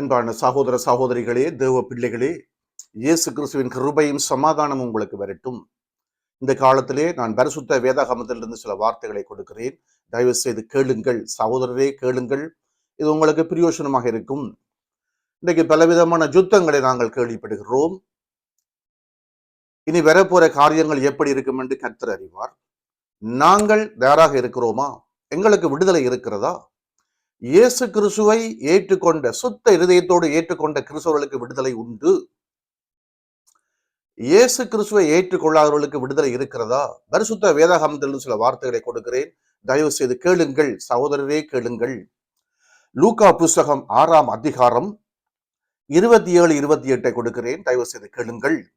அன்பான சகோதர சகோதரிகளே தேவ பிள்ளைகளே இயேசு கிறிஸ்துவின் கிருபையும் சமாதானம் உங்களுக்கு வரட்டும். இந்த காலத்திலே நான் பரிசுத்த வேதாகமத்திலிருந்து சில வார்த்தைகளை கொடுக்கிறேன். தயவு செய்து கேளுங்கள். சகோதரரே கேளுங்கள். இது உங்களுக்கு பிரயோசனமாக இருக்கும். இன்றைக்கு பலவிதமான யுத்தங்களை நாங்கள் கேள்விப்படுகிறோம். இனி வரப்போற காரியங்கள் எப்படி இருக்கும் என்று கர்த்தர் அறிவார். நாங்கள் தயாராக இருக்கிறோமா? எங்களுக்கு விடுதலை இருக்கிறதா? இயேசு கிறிஸ்துவை ஏற்றுக்கொண்ட சுத்த இருதயத்தோடு ஏற்றுக்கொண்ட கிறிஸ்தவர்களுக்கு விடுதலை உண்டு. இயேசு கிறிஸ்துவை ஏற்றுக்கொள்ளாதவர்களுக்கு விடுதலை இருக்கிறதா? பரிசுத்த வேதாகமத்தில் சில வார்த்தைகளை கொடுக்கிறேன். தயவு செய்து கேளுங்கள். சகோதரரே கேளுங்கள். லூகா புஸ்தகம் ஆறாம் அதிகாரம் இருபத்தி ஏழு இருபத்தி எட்டை கொடுக்கிறேன். தயவு செய்து கேளுங்கள்.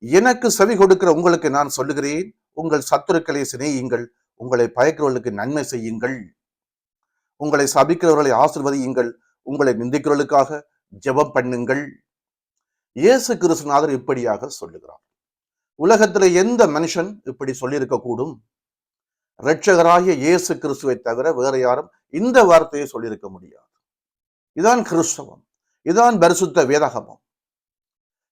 எனக்கு செவி கொடுக்கிற உங்களுக்கு நான் சொல்லுகிறேன். உங்கள் சத்துருக்களை சிநேகியுங்கள். உங்களை பயக்கிறவர்களுக்கு நன்மை செய்யுங்கள். உங்களை சபிக்கிறவர்களை ஆசிர்வதியுங்கள். உங்களை நிந்திக்கிறவர்களுக்காக ஜெபம் பண்ணுங்கள். இயேசு கிறிஸ்துநாதர் இப்படியாக சொல்லுகிறார். உலகத்துல எந்த மனுஷன் இப்படி சொல்லியிருக்க கூடும் இரட்சகராகிய இயேசு கிறிஸ்துவை தவிர வேற யாரும் இந்த வார்த்தையை சொல்லியிருக்க முடியாது. இதான் கிறிஸ்தவம். இதான் பரிசுத்த வேதகமம்.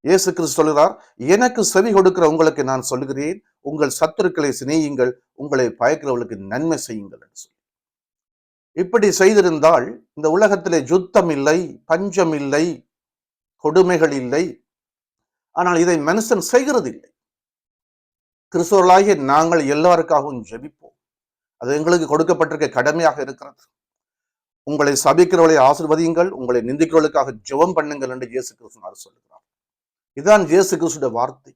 இயேசு கிறிஸ்து சொல்கிறார் எனக்கு செவி கொடுக்கிற உங்களுக்கு நான் சொல்லுகிறேன். உங்கள் சத்துருக்களை சிநேகியுங்கள். உங்களை பயக்கிறவர்களுக்கு நன்மை செய்யுங்கள் என்று சொல்லி இப்படி செய்திருந்தால் இந்த உலகத்திலே யுத்தம் இல்லை பஞ்சம் இல்லை கொடுமைகள் இல்லை ஆனால் இதை மனுஷன் செய்கிறது இல்லை கிறிஸ்தவர்களாகிய நாங்கள் எல்லாருக்காகவும் ஜெபிப்போம். அது எங்களுக்கு கொடுக்கப்பட்டிருக்க கடமையாக இருக்கிறது. உங்களை சபிக்கிறவர்களை ஆசிர்வதியுங்கள் உங்களை நிந்திக்கிறவர்களுக்காக ஜெபம் பண்ணுங்கள் என்று இயேசு கிறிஸ்துனார் சொல்லுகிறார். இதுதான் இயேசு கிறிஸ்துடைய வார்த்தை.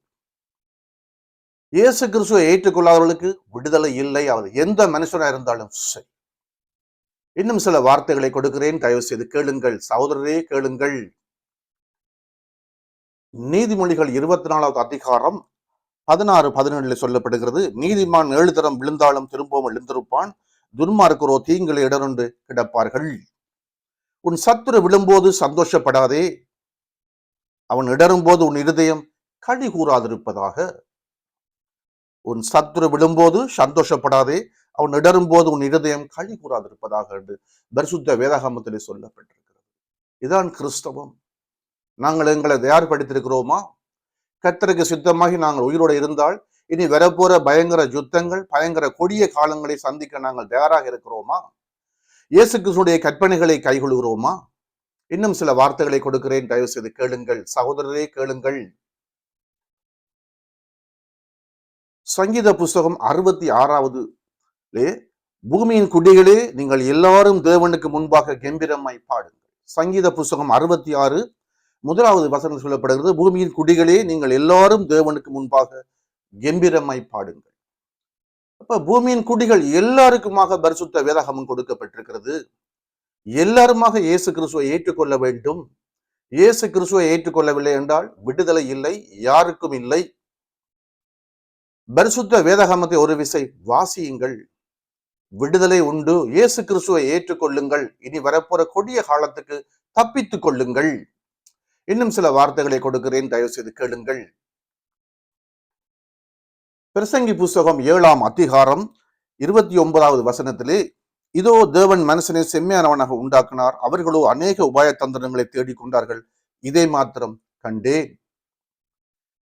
இயேசு கிறிஸ்துவை ஏற்றுக்கொள்ளாதவர்களுக்கு விடுதலை இல்லை. அவர் எந்த மனுஷனாக இருந்தாலும் சரி. இன்னும் சில வார்த்தைகளை கொடுக்கிறேன். தயவு செய்து கேளுங்கள். சகோதரரே கேளுங்கள். நீதிமொழிகள் இருபத்தி நாலாவது அதிகாரம் பதினாறு பதினேழுல சொல்லப்படுகிறது. நீதிமான் ஏழு தரம் விழுந்தாலும் திரும்பவும் எழுந்திருப்பான். துன்மார்க்கரோ தீங்களை இடருண்டு கிடப்பார்கள். உன் சத்துரு விழும்போது சந்தோஷப்படாதே. அவன் இடரும்போது உன் இருதயம் களி கூறாதிருப்பதாக உன் சத்துரு விழும்போது சந்தோஷப்படாதே. அவன் இடரும்போது உன் இருதயம் களி கூறாதிருப்பதாக என்று பரிசுத்த வேதாகமத்திலே சொல்லப்பட்டிருக்கிறது. இதான் கிறிஸ்தவம். நாங்கள் எங்களை தயார்படுத்தியிருக்கிறோமா? கத்தருக்கு சித்தமாகி நாங்கள் உயிரோடு இருந்தால் இனி வரப்போற பயங்கர யுத்தங்கள் பயங்கர கொடிய காலங்களை சந்திக்க நாங்கள் தயாராக இருக்கிறோமா? இயேசு கிறிஸ்துடைய கற்பனைகளை கைகொள்கிறோமா? இன்னும் சில வார்த்தைகளை கொடுக்கிறேன். தயவு செய்து கேளுங்கள். சகோதரரே கேளுங்கள். சங்கீத புஸ்தகம் அறுபத்தி ஆறாவது பூமியின் குடிகளே நீங்கள் எல்லாரும் தேவனுக்கு முன்பாக கம்பீரமாய் பாடுங்கள். சங்கீத புஸ்தகம் அறுபத்தி ஆறு முதலாவது வசனம் சொல்லப்படுகிறது பூமியின் குடிகளே நீங்கள் எல்லாரும் தேவனுக்கு முன்பாக கம்பீரமாய் பாடுங்கள். அப்ப பூமியின் குடிகள் எல்லாருக்குமாக பரிசுத்த வேதாகமம் கொடுக்கப்பட்டிருக்கிறது. எல்லாருமாக இயேசு கிறிஸ்துவை ஏற்றுக்கொள்ள வேண்டும். இயேசு கிறிஸ்துவை ஏற்றுக்கொள்ளவில்லை என்றால் விடுதலை இல்லை யாருக்கும் இல்லை. பரிசுத்த வேதகமத்தை ஒரு விசை வாசியுங்கள். விடுதலை உண்டு. இயேசு கிறிஸ்துவை ஏற்றுக்கொள்ளுங்கள். இனி வரப்போற கொடிய காலத்துக்கு தப்பித்துக் கொள்ளுங்கள். இன்னும் சில வார்த்தைகளை கொடுக்கிறேன். தயவு செய்து கேளுங்கள். பிரசங்கி புஸ்தகம் ஏழாம் அதிகாரம் இருபத்தி ஒன்பதாவது வசனத்திலே இதோ தேவன் மனுஷனை செம்மையானவனாக உண்டாக்கினார். அவர்களோ அநேக உபாய தந்திரங்களை தேடிக்கொண்டார்கள் இதை மாத்திரம் கண்டேன்.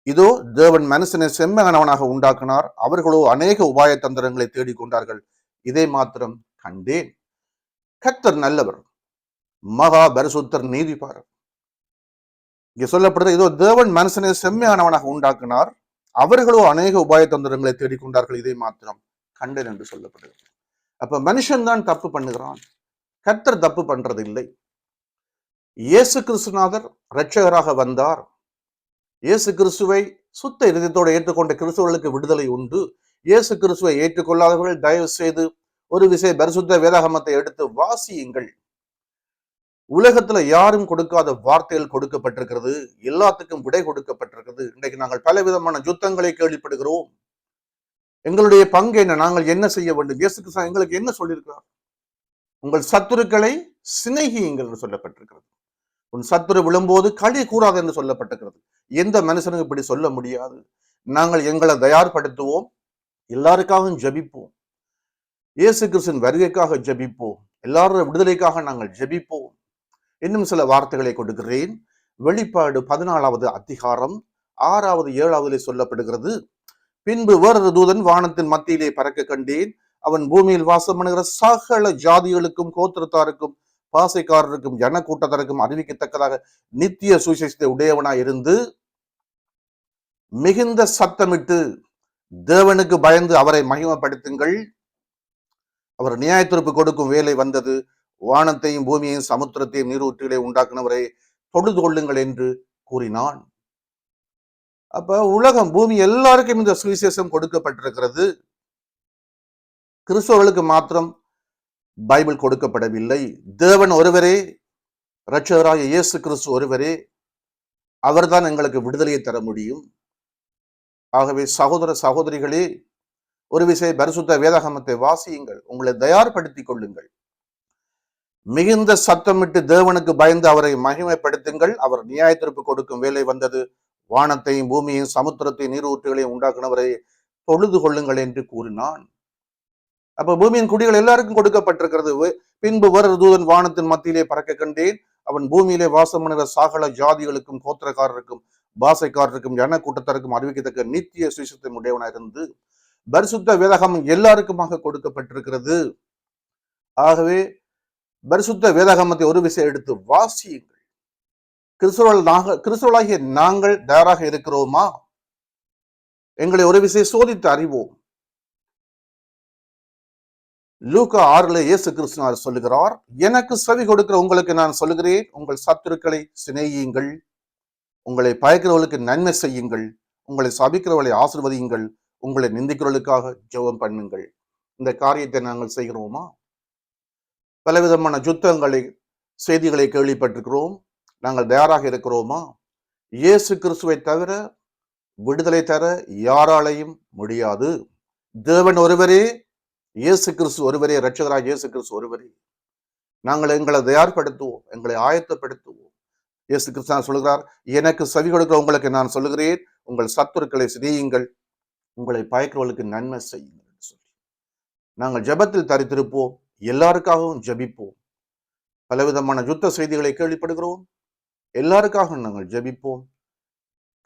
இதோ தேவன் மனுஷனை செம்மையானவனாக உண்டாக்கினார். அவர்களோ அநேக உபாய தந்திரங்களை தேடிக்கொண்டார்கள் இதை மாத்திரம் கண்டேன். கத்தர் நல்லவர். மகா பரிசுத்தர் நீதிபாரர் இங்க சொல்லப்படுறது இதோ தேவன் மனுஷனை செம்மையானவனாக உண்டாக்கினார். அவர்களோ அநேக உபாய தந்திரங்களை தேடிக்கொண்டார்கள். இதை மாத்திரம் கண்டேன் என்று சொல்லப்படுகிறது. அப்ப மனுஷன் தான் தப்பு பண்ணுகிறான். கர்த்தர் தப்பு பண்றது இல்லை இயேசு கிறிஸ்துநாதர் இரட்சகராக வந்தார். இயேசு கிறிஸ்துவை சுத்த இதயத்தோடு ஏற்றுக்கொண்ட கிறிஸ்துவர்களுக்கு விடுதலை உண்டு. இயேசு கிறிஸ்துவை ஏற்றுக்கொள்ளாதவர்கள் தயவு செய்து ஒரு விசை பரிசுத்த வேதாகமத்தை எடுத்து வாசியுங்கள். உலகத்துல யாரும் கொடுக்காத வார்த்தைகள் கொடுக்கப்பட்டிருக்கிறது எல்லாத்துக்கும் விடை கொடுக்கப்பட்டிருக்கிறது. இன்றைக்கு நாங்கள் பல விதமான யுத்தங்களை கேள்விப்படுகிறோம். எங்களுடைய பங்கு என்ன? நாங்கள் என்ன செய்ய வேண்டும்? இயேசு கிறிஸ்து எங்களுக்கு என்ன சொல்லியிருக்கிறார்? உங்கள் சத்துருக்களை சிநேகியுங்கள் என்று சொல்லப்பட்டிருக்கிறது. உன் சத்துரு விழும்போது களி கூறாது என்று சொல்லப்பட்டிருக்கிறது. எந்த மனுஷனும் இப்படி சொல்ல முடியாது. நாங்கள் எங்களை தயார்படுத்துவோம். எல்லாருக்காகவும் ஜபிப்போம். இயேசு கிறிஸ்துவின் வருகைக்காக ஜெபிப்போம். எல்லாரோட விடுதலைக்காக நாங்கள் ஜெபிப்போம். இன்னும் சில வார்த்தைகளை கொடுக்கிறேன். வெளிப்பாடு பதினாலாவது அதிகாரம் ஆறாவது ஏழாவதிலே சொல்லப்படுகிறது பின்பு வேறொரு தூதன் வானத்தின் மத்தியிலே பறக்க கண்டேன். அவன் பூமியில் வாசம் பண்ணுகிற சகல ஜாதிகளுக்கும் கோத்திரத்தாருக்கும் பாசைக்காரருக்கும் ஜன கூட்டத்தாருக்கும் அறிவிக்கத்தக்கதாக நித்திய சுவிசேஷத்தை உடையவனாய் இருந்து மிகுந்த சத்தமிட்டு தேவனுக்கு பயந்து அவரை மகிமப்படுத்துங்கள். அவர் நியாயத்திருப்பு கொடுக்கும் வேலை வந்தது. வானத்தையும் பூமியையும் சமுத்திரத்தையும் நீரூற்றுகளை உண்டாக்குனவரை தொழுது கொள்ளுங்கள் என்று கூறினான். அப்ப உலகம் பூமி எல்லாருக்கும் இந்த சுவிசேஷம் கொடுக்கப்பட்டிருக்கிறது. கிறிஸ்தவர்களுக்கு மாத்திரம் பைபிள் கொடுக்கப்படவில்லை. தேவன் ஒருவரே இரட்சகராக இயேசு கிறிஸ்து ஒருவரே அவர்தான் எங்களுக்கு விடுதலையை தர முடியும். ஆகவே சகோதர சகோதரிகளே ஒரு விசை பரிசுத்த வேதாகமத்தை வாசியுங்கள். உங்களை தயார்படுத்திக் கொள்ளுங்கள். மிகுந்த சத்தமிட்டு தேவனுக்கு பயந்து அவரை மகிமைப்படுத்துங்கள். அவர் நியாயத்திருப்பு கொடுக்கும் வேலை வந்தது. வானத்தையும் பூமியையும் சமுத்திரத்தையும் நீரூற்றுகளையும் உண்டாக்குனவரை தொழுது கொள்ளுங்கள் என்று கூறினான். அப்ப பூமியின் குடிகள் எல்லாருக்கும் கொடுக்கப்பட்டிருக்கிறது. பின்பு வேறொரு தூதன் வானத்தின் மத்தியிலே பறக்க கண்டேன். அவன் பூமியிலே வாசம் பண்ணுகிற சாகல ஜாதிகளுக்கும் கோத்திரக்காரருக்கும் பாசைக்காரருக்கும் ஜன கூட்டத்தாருக்கும் அறிவிக்கத்தக்க நித்திய சுவிசத்தை உடையவனாக இருந்து பரிசுத்த வேதகம் எல்லாருக்குமாக கொடுக்கப்பட்டிருக்கிறது. ஆகவே பரிசுத்த வேதாகமத்தை ஒரு விஷயம் எடுத்து வாசியுங்கள். கிறிஸ்துவர்கள் நாங்கள் கிறிஸ்துவர்களாகிய நாங்கள் தயாராக இருக்கிறோமா? எங்களை ஒரு விசை சோதித்து அறிவோம். லூக்கா ஆறுல இயேசு கிறிஸ்துனார் சொல்லுகிறார் எனக்கு செவி கொடுக்கிற உங்களுக்கு நான் சொல்லுகிறேன் உங்கள் சத்துருக்களை சிநேகியுங்கள். உங்களை பயக்கிறவர்களுக்கு நன்மை செய்யுங்கள். உங்களை சபிக்கிறவர்களை ஆசிர்வதியுங்கள். உங்களை நிந்திக்கிறவர்களுக்காக ஜெபம் பண்ணுங்கள். இந்த காரியத்தை நாங்கள் செய்கிறோமா? பலவிதமான யுத்தங்களை செய்திகளை கேள்விப்பட்டிருக்கிறோம். நாங்கள் தயாராக இருக்கிறோமா? இயேசு கிறிஸ்துவை தவிர விடுதலை தர யாராலையும் முடியாது. தேவன் ஒருவரே இயேசு கிறிஸ்து ஒருவரே இரட்சகராக இயேசு கிறிஸ்து ஒருவரே. நாங்கள் எங்களை தயார்படுத்துவோம். எங்களை ஆயத்தப்படுத்துவோம். இயேசு கிறிஸ்தான் சொல்கிறார் எனக்கு செவி கொடுக்கிற உங்களுக்கு நான் சொல்லுகிறேன். உங்கள் சத்துருக்களை சிரியுங்கள் உங்களை பயக்கிறவர்களுக்கு நன்மை செய்யுங்கள் என்று சொல்லி. நாங்கள் ஜெபத்தில் தரித்திருப்போம். எல்லாருக்காகவும் ஜெபிப்போம். பலவிதமான யுத்த செய்திகளை கேள்விப்படுகிறோம். எல்லாருக்காகவும் நாங்கள் ஜெபிப்போம்.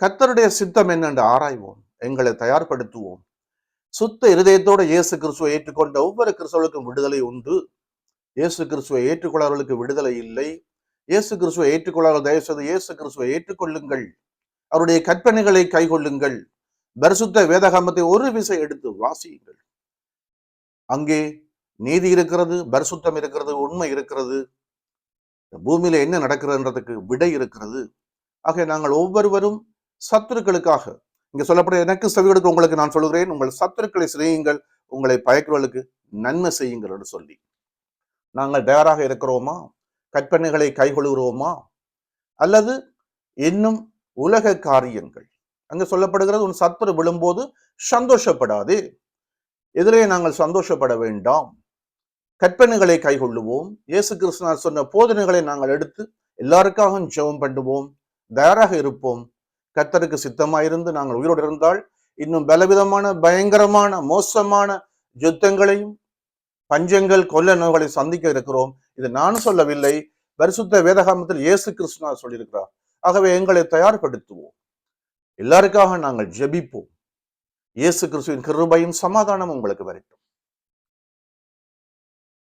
கத்தருடைய சித்தம் என்னென்று ஆராய்வோம். எங்களை தயார்படுத்துவோம். சுத்த இருதயத்தோடு இயேசு கிறிஸ்துவை ஏற்றுக்கொண்ட ஒவ்வொரு கிறிஸ்தவர்களுக்கும் விடுதலை உண்டு. இயேசு கிறிஸ்துவை ஏற்றுக்கொள்ளவர்களுக்கு விடுதலை இல்லை. இயேசு கிறிஸ்துவை ஏற்றுக்கொள்ளாத தயவு செய்து இயேசு கிறிஸ்துவை ஏற்றுக்கொள்ளுங்கள். அவருடைய கற்பனைகளை கைகொள்ளுங்கள். பரிசுத்த வேதகாமத்தை ஒரு விசை எடுத்து வாசியுங்கள். அங்கே நீதி இருக்கிறது பரிசுத்தம் இருக்கிறது உண்மை இருக்கிறது. பூமியில என்ன நடக்கிறதுன்றதுக்கு விடை இருக்கிறது. ஆக நாங்கள் ஒவ்வொருவரும் சத்துருக்களுக்காக இங்க சொல்லப்பட எனக்கு செவி கொடுக்க உங்களுக்கு நான் சொல்கிறேன் உங்கள் சத்துருக்களை சிறையுங்கள் உங்களை பயக்கிறவர்களுக்கு நன்மை செய்யுங்கள் என்று சொல்லி. நாங்கள் தயாராக இருக்கிறோமா? கற்பனைகளை கைகொள்கிறோமா? அல்லது இன்னும் உலக காரியங்கள்? அங்க சொல்லப்படுகிறது உன் சத்துரு விழும்போது சந்தோஷப்படாதே. எதிரே நாங்கள் சந்தோஷப்பட வேண்டாம். கற்பனைகளை கைகொள்ளுவோம். இயேசு கிருஷ்ணார் சொன்ன போதனைகளை நாங்கள் எடுத்து எல்லாருக்காகவும் ஜெபம் பண்ணுவோம். தயாராக இருப்போம். கர்த்தருக்கு சித்தமாயிருந்து நாங்கள் உயிரோடு இருந்தால் இன்னும் பலவிதமான பயங்கரமான மோசமான யுத்தங்களையும் பஞ்சங்கள் கொல்ல நோய்களை சந்திக்க இருக்கிறோம். இது நான் சொல்லவில்லை. பரிசுத்த வேதகாமத்தில் இயேசு கிருஷ்ணா சொல்லியிருக்கிறார். ஆகவே எங்களை தயார்படுத்துவோம். எல்லாருக்காக நாங்கள் ஜெபிப்போம். இயேசு கிறிஸ்துவின் கிருபையும் சமாதானம் உங்களுக்கு வரட்டும்.